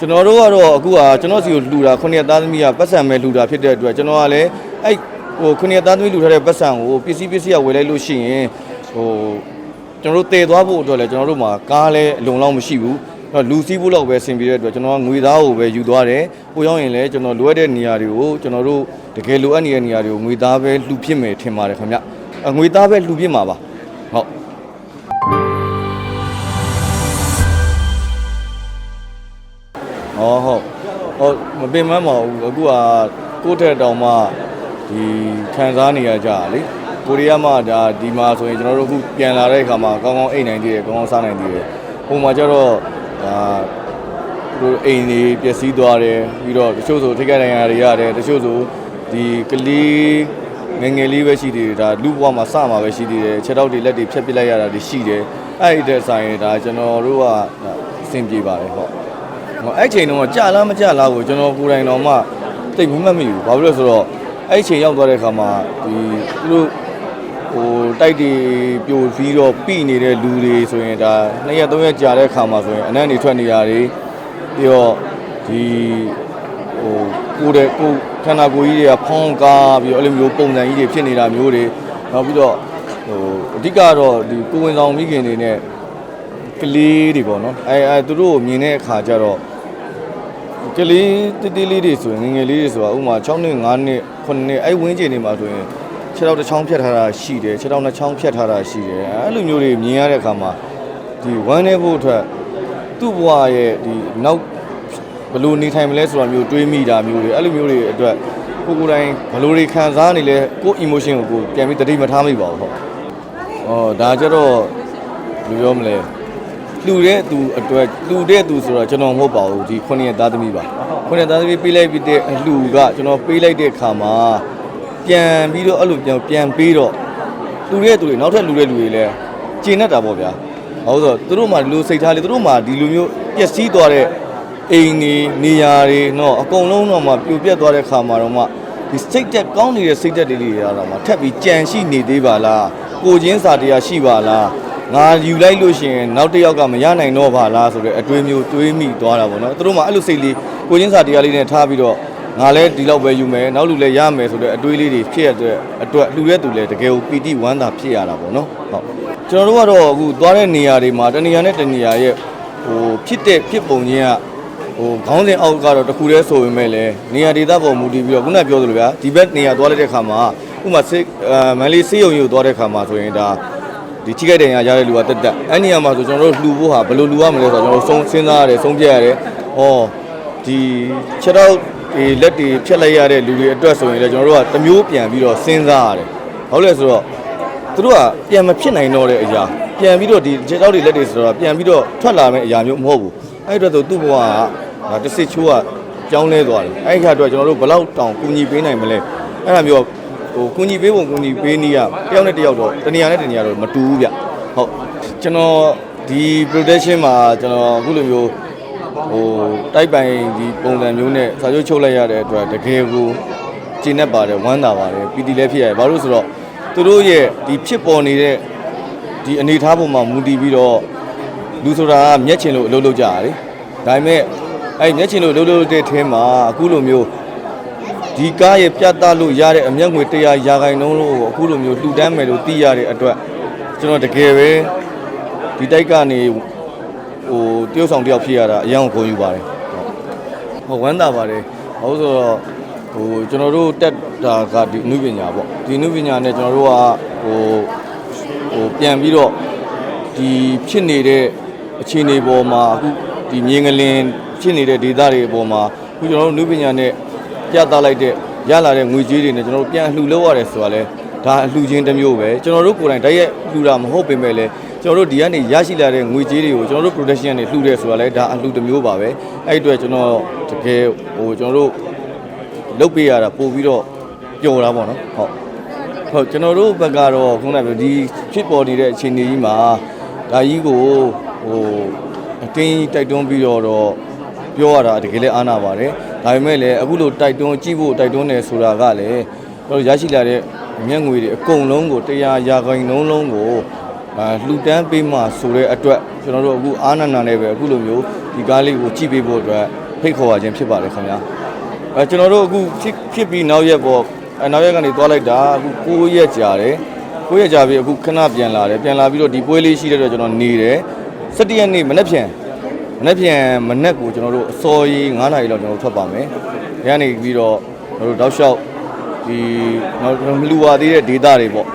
ကျွန်တော်တို့ကတော့အခုကကျွန်တော်စီကိုလှူတာခုနှစ်သားသမီးကပတ်စံမဲ့လှူတာဖြစ်တဲ့အတွက်ကျွန်တော်ကလည်းအဲ့ဟိုခုနှစ်သားသမီးလှူထားတဲ့ပတ်စံကိုပစ္စည်းပစ္စည်းကဝယ်လိုက်လို့ရှိရင်ဟိုကျွန်တော်တို့တည်သွားဖို့အတွက်လည်းကျွန်တော်တို့မှာကားလည်းအလုံလောက်မရှိဘူးအဲ့တော့လူစီးဖို့လောက်ပဲဆင်ပြေတဲ့အတွက်ကျွန်တော်ကငွေသားကိုပဲယူသွားတယ်ပို့ရောက်ရင်လည်းကျွန်တော်လိုအပ်တဲ့နေရာတွေကိုကျွန်တော်တို့တကယ်လိုအပ်နေတဲ့နေရာတွေကိုငွေသားပဲလှူဖြစ်မယ်ထင်ပါတယ်ခင်ဗျအငွေသားပဲလှူဖြစ်မှာပါ ဟောဟုတ်ဟုတ်မပင်မမဟုတ်ဘူးအခုကကိုယ့်ထက်တောင်မှဒီခံစားနေရကြတာလေကိုရီးယားမှာဒါဒီမှာဆိုရင်ကျွန်တော်တို့အခုပြန်လာတဲ့အခါမှာကောင်းကောင်းအိတ်နိုင်သေးတယ်ကောင်းကောင်းစားနိုင်သေးတယ်ဟိုမှာကျတော့ဒါတို့အိမ်တွေပျက်စီးသွားတယ်ပြီးတော့တချို့ဆိုထိခိုက်ဒဏ်ရာတွေရတယ်တချို့ဆိုဒီကလေးငယ်ငယ်လေးပဲရှိသေးတယ်ဒါလူဘဝမှာစမှာပဲရှိသေးတယ်ခြေထောက်တွေလက်တွေဖြတ်ပစ်လိုက်ရတာတွေရှိတယ်အဲ့ဒီတဲ့ဆိုင်ဒါကျွန်တော်တို့ကအဆင်ပြေပါတယ်ဟုတ်ဟို အဲ့ချိန်တုန်းကကြာလားမကြာလားကိုကျွန်တော်ကိုယ်တိုင်တော့မှတိတ်မမှတ်မိဘူးဘာဖြစ်လို့လဲဆိုတော့အဲ့ချိန်ရောက်သွားတဲ့အခါမှာဒီသူတို့ဟိုတိုက်တွေပြိုပြီးတော့ပြိနေတဲ့လူတွေဆိုရင်ဒါနှစ်ရက်သုံးရက်ကြာတဲ့အခါမှာဆိုရင်အနံ့တွေထွက်နေတာတွေပြီးတော့ဒီဟိုကိုယ်တဲ့ကိုယ်ခန္ဓာကိုယ်ကြီးတွေကဖောင်းကားပြီးတော့အဲ့လိုမျိုးပုံစံကြီးတွေဖြစ်နေတာမျိုးတွေနောက်ပြီးတော့ဟိုအဓိကတော့ဒီကိုယ်ဝင်ဆောင်မိခင်တွေနဲ့ကလေးတွေပေါ့နော်အဲအဲသူတို့ကိုမြင်တဲ့အခါကျတော့ ကလေးတိတိလေးတွေဆိုရင်ငယ်ငယ်လေးတွေဆိုတာဥပမာ6နှစ်5နှစ်9နှစ်အဲ့ဝင်းကျင်နေမှာဆိုရင်ခြေထောက်တစ်ချောင်းဖြတ်ထားတာရှိတယ်ခြေထောက်နှစ်ချောင်းဖြတ်ထားတာရှိတယ်အဲ့လိုမျိုးတွေမြင်ရတဲ့အခါမှာဒီဝမ်းနေဖို့အတွက်သူ့ဘဝရဲ့ဒီနောက်ဘယ်လိုနေထိုင်မလဲဆိုတာမျိုးတွေးမိတာမျိုးတွေအဲ့လိုမျိုးတွေအတွက်ကိုယ်ကိုယ်တိုင်ဘယ်လိုတွေခံစားနေလဲကိုယ် emotion ကိုကိုယ်ပြန်ပြီးတတိမထားမိပါဘူးဟုတ်။အော်ဒါကြတော့ဘယ်လိုပြောမလဲ လှူတဲ့သူအတွက်လှူတဲ့သူဆိုတော့ကျွန်တော်မဟုတ်ပါဘူးဒီခုနှစ်ရက်သားသမီးပါခုနှစ်ရက်သားသမီးပေးလိုက်ပြီးတဲ့လှူကကျွန်တော်ပေးလိုက်တဲ့အခါမှာပြန်ပြီးတော့အဲ့လိုပြန်ပြန်ပေးတော့လှူတဲ့သူတွေနောက်ထပ်လှူတဲ့လူတွေလည်းကျင်တတ်တာပေါ့ဗျာဟုတ်ဆိုတော့သူတို့မှဒီလိုစိတ်ထားလေသူတို့မှဒီလိုမျိုးပျက်စီးသွားတဲ့အိမ်တွေနေရာတွေတော့အကုန်လုံးတော့မှပြိုပြက်သွားတဲ့ခါမှာတော့မှဒီစိတ်တက်ကောင်းနေတဲ့စိတ်တက်တွေတွေရတော့မှထပ်ပြီးကြံရှိနေသေးပါလားကိုချင်းစာတရားရှိပါလား ငါယူလိုက်လို့ရှိရင်နောက်တစ်ယောက်ကမရနိုင်တော့ပါလားဆိုတော့အတွေးမျိုးတွေးမိသွားတာပေါ့နော်သူတို့မှအဲ့လိုစိတ်လေးကိုချင်းစာတရားလေးနဲ့ထားပြီးတော့ငါလည်းဒီလောက်ပဲယူမယ်နောက်လူလည်းရမယ်ဆိုတော့အတွေးလေးတွေဖြစ်ရတဲ့အတွက်လူရဲ့သူလည်းတကယ်ကိုပီတိဝမ်းသာဖြစ်ရတာပေါ့နော်ဟုတ်ကျွန်တော်တို့ကတော့အခုသွားတဲ့နေရာတွေမှာတနေရာနဲ့တနေရာရဲ့ဟိုဖြစ်တဲ့ဖြစ်ပုံချင်းကဟိုခေါင်းစဉ်အောက်ကတော့တခုတည်းဆိုပေမဲ့လည်းနေရာဒေသပေါ်မူတည်ပြီးတော့ခုနပြောသလိုဗျာဒီဘက်နေရာသွားလိုက်တဲ့ခါမှာဥပမာစေအာမန်လေးစေးရုံကြီးကိုသွားတဲ့ခါမှာဆိုရင်ဒါ ဒီချိခိုက်တဲ့နေရာရတဲ့လူကတက်တက်အဲ့နေရာမှာဆိုကျွန်တော်တို့လှူဖို့ဟာဘယ်လိုလှူရမလဲဆိုတော့ကျွန်တော်တို့ဆုံးစဉ်းစားရတယ်ဆုံးဖြတ်ရတယ်ဟောဒီခြေတော့ဒီလက်တွေဖြတ်လိုက်ရတဲ့လူတွေအတွက်ဆိုရင်လည်းကျွန်တော်တို့ကတစ်မျိုးပြန်ပြီးတော့စဉ်းစားရတယ်ဟုတ်လဲဆိုတော့သူတို့ကပြန်မဖြစ်နိုင်တော့တဲ့အရာပြန်ပြီးတော့ဒီခြေတော့တွေလက်တွေဆိုတော့ပြန်ပြီးတော့ထွက်လာမယ့်အရာမျိုးမဟုတ်ဘူးအဲ့အတွက်ဆိုသူ့ဘဝကဒါတစ်စစ်ချိုးကကြောင်းလဲသွားတယ်အဲ့ဒီခါအတွက်ကျွန်တော်တို့ဘယ်လောက်တောင်ကူညီပေးနိုင်မလဲအဲ့ဒါမျိုး ဟိုကူညီပေးပုံကူညီပေးနည်းကတယောက်နဲ့တယောက်တော့တနေရာနဲ့တနေရာတော့မတူဘူးဗျဟုတ်ကျွန်တော်ဒီ production မှာကျွန်တော်အခုလိုမျိုးဟိုတိုက်ပိုင်ဒီပုံစံမျိုးနဲ့စာချုပ်ချုပ်လိုက်ရတဲ့အတွက်တကယ်ကိုကျင့်တတ်ပါတယ်ဝမ်းသာပါတယ်ပီတိလည်းဖြစ်ရတယ်ဘာလို့ဆိုတော့သူတို့ရဲ့ဒီဖြစ်ပေါ်နေတဲ့ဒီအနေအထားပုံမှာမူတည်ပြီးတော့လူဆိုတာကမျက်ချင်လို့အလုပ်လုပ်ကြတာလေဒါပေမဲ့အဲ့မျက်ချင်လို့အလုပ်လုပ်တဲ့ထဲမှာအခုလိုမျိုး ဒီကားရဲ့ပြတ်သားလို့ရတဲ့အမျက်ငွေ100ရာခိုင်နှုန်းလို့အခုလိုမျိုးလှူဒန်းမယ်လို့သိရတဲ့အတွက်ကျွန်တော်တကယ်ပဲဒီတိုက်ကနေဟိုတယောက်ဆောင်တယောက်ဖြစ်ရတာအရင်ကဂုဏ်ယူပါတယ်ဟုတ်ဝမ်းသာပါတယ်ဟုတ်ဆိုတော့ဟိုကျွန်တော်တို့တက်တာကဒီအနုပညာပေါ့ဒီအနုပညာနဲ့ကျွန်တော်တို့ကဟိုဟိုပြန်ပြီးတော့ဒီဖြစ်နေတဲ့အခြေအနေပေါ်မှာအခုဒီမြေငလင်ဖြစ်နေတဲ့ဒေသတွေအပေါ်မှာအခုကျွန်တော်တို့နုပညာနဲ့ ပြသလိုက်တဲ့ရလာတဲ့ငွေကြေးတွေနဲ့ကျွန်တော်တို့ပြန်အလှူလုပ်ရတယ်ဆိုတာလဲဒါအလှူချင်းတစ်မျိုးပဲကျွန်တော်တို့ကိုယ်တိုင်တိုက်ရိုက်လှူတာမဟုတ်ပေမဲ့လည်းကျွန်တော်တို့ဒီကနေရရှိလာတဲ့ငွေကြေးတွေကိုကျွန်တော်တို့ production ကနေလှူတယ်ဆိုတာလဲဒါအလှူတစ်မျိုးပါပဲအဲ့ဒီအတွက်ကျွန်တော်တကယ်ဟိုကျွန်တော်တို့လုပ်ပေးရတာပို့ပြီးတော့ပျော်တာပေါ့နော်ဟုတ်ဟုတ်ကျွန်တော်တို့ဘက်ကတော့ခုနကပြောဒီဖြစ်ပေါ်နေတဲ့အခြေအနေကြီးမှာဒါကြီးကိုဟိုအတင်းတိုက်တွန်းပြီးတော့တော့ပြောရတာတကယ်လည်းအားနာပါတယ် ဒါပေမဲ့လည်းအခုလိုတိုက်တွန်းကြည့်ဖို့တိုက်တွန်းနေဆိုတာကလည်းကျွန်တော်တို့ရရှိလာတဲ့မျက်ငွေတွေအကုန်လုံးကိုတရားရာခိုင်နှုန်းလုံးကိုအာလှူဒန်းပေးမှဆိုတဲ့အတွက်ကျွန်တော်တို့အခုအားနာနာနဲ့ပဲအခုလိုမျိုးဒီကားလေးကိုကြည့်ပေးဖို့အတွက်ဟဖိတ်ခေါ်ရခြင်းဖြစ်ပါတယ်ခင်ဗျာအဲကျွန်တော်တို့အခုဖြစ်ဖြစ်ပြီးနောက်ရက်ပေါ့အဲနောက်ရက်ကနေသွားလိုက်တာအခု9ရက်ကြာတယ်9ရက်ကြာပြီအခုခဏပြန်လာတယ်ပြန်လာပြီးတော့ဒီပွဲလေးရှိတဲ့တော့ကျွန်တော်နေတယ်17ရက်နေ့မနေ့ပြန်မ နေ့ပြန်မနေ့ကိုကျွန်တော်တို့အစော်ကြီး9နာရီလောက်ကျွန်တော်တို့ထွက်ပါမယ်ဒီကနေပြီးတော့ကျွန်တော်တို့တောက်လျှောက်ဒီမလူဝါသေးတဲ့ဒေတာတွေပေါ့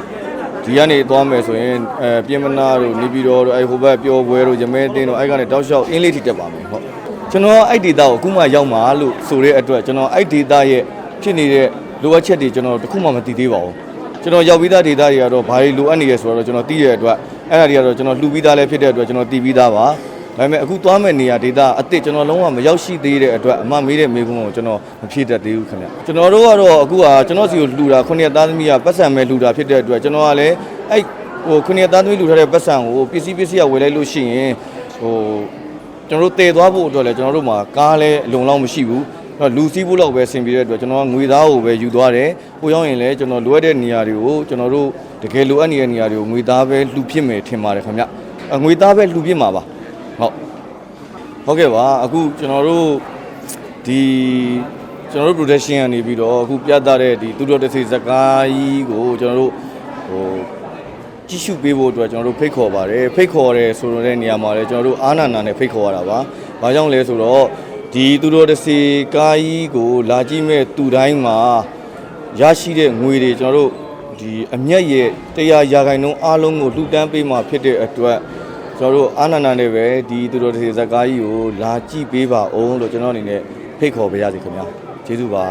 ဒီကနေသွားမယ်ဆိုရင်အဲပြင်မနာတို့နေပြည်တော်တို့အဲဟိုဘက်ပျော်ပွဲတို့ရမဲတင်းတို့အဲကနေတောက်လျှောက်အင်းလေးထိတက်ပါမယ်ဟုတ်ကျွန်တော်အဲ့ဒီဒေတာကိုအခုမှရောက်မှာလို့ဆိုတဲ့အတွက်ကျွန်တော်အဲ့ဒီဒေတာရဲ့ဖြစ်နေတဲ့လိုအပ်ချက်တွေကျွန်တော်တခုမှမသိသေးပါဘူးကျွန်တော်ရောက်ပြီးသားဒေတာတွေကတော့ဘာတွေလိုအပ်နေရဆိုတော့ကျွန်တော်သိရတဲ့အတွက်အဲ့ဒါတွေကတော့ကျွန်တော်လှူပြီးသားလည်းဖြစ်တဲ့အတွက်ကျွန်တော်သိပြီးသားပါ ဒါပေမဲ့အခုသွားမဲ့နေရာဒေတာအစ်စ်ကျွန်တော်လုံးဝမရောက်ရှိသေးတဲ့အတွက်အမမေးတဲ့မေးခွန်းကိုကျွန်တော်မဖြေတတ်သေးဘူးခင်ဗျကျွန်တော်တို့ကတော့အခုကကျွန်တော်စီကိုလှူတာခုနှစ်သားသမီးကပတ်စံမဲ့လှူတာဖြစ်တဲ့အတွက်ကျွန်တော်ကလည်းအဲ့ဟိုခုနှစ်သားသမီးလှူထားတဲ့ပတ်စံကိုပစ္စည်းပစ္စည်းကဝယ်လိုက်လို့ရှိရင်ဟိုကျွန်တော်တို့တည်သွားဖို့အတွက်လည်းကျွန်တော်တို့မှာကားလည်းအလုံလောက်မရှိဘူးတော့လူစီးဖို့လောက်ပဲဆင်ပြေတဲ့အတွက်ကျွန်တော်ကငွေသားကိုပဲယူသွားတယ်။ပို့ရောက်ရင်လည်းကျွန်တော်လိုအပ်တဲ့နေရာတွေကိုကျွန်တော်တို့တကယ်လိုအပ်နေတဲ့နေရာတွေကိုငွေသားပဲလှူဖြစ်မယ်ထင်ပါတယ်ခင်ဗျ။အငွေသားပဲလှူဖြစ်မှာပါ။ ဟုတ်။ဟုတ်ကဲ့ပါအခုကျွန်တော်တို့ဒီကျွန်တော်တို့ production ကနေပြီးတော့အခုပြသတဲ့ဒီသူတော်တစီဇကားကြီးကိုကျွန်တော်တို့ဟိုကြည့်ရှုပေးဖို့အတွက်ကျွန်တော်တို့ဖိတ်ခေါ်ပါတယ်ဖိတ်ခေါ်တယ်ဆိုတဲ့နေရာမှာလည်းကျွန်တော်တို့အာနာနာနဲ့ဖိတ်ခေါ်ရတာပါ။ဘာကြောင့်လဲဆိုတော့ဒီသူတော်တစီကားကြီးကိုလာကြည့်မဲ့သူတိုင်းမှာရရှိတဲ့ငွေတွေကျွန်တော်တို့ဒီအမျက်ရဲ့တရားရာခိုင်နှုန်းအားလုံးကိုလှူဒန်းပေးမှာဖြစ်တဲ့အတွက် ကျွန်တော်တို့အာနာနာနဲ့ပဲဒီသူတော်တစီဇကားကြီးကိုလာကြည့်ပေးပါအောင်လို့ကျွန်တော်အနေနဲ့ဖိတ်ခေါ်ပေးရစီခင်ဗျာကျေးဇူးပါ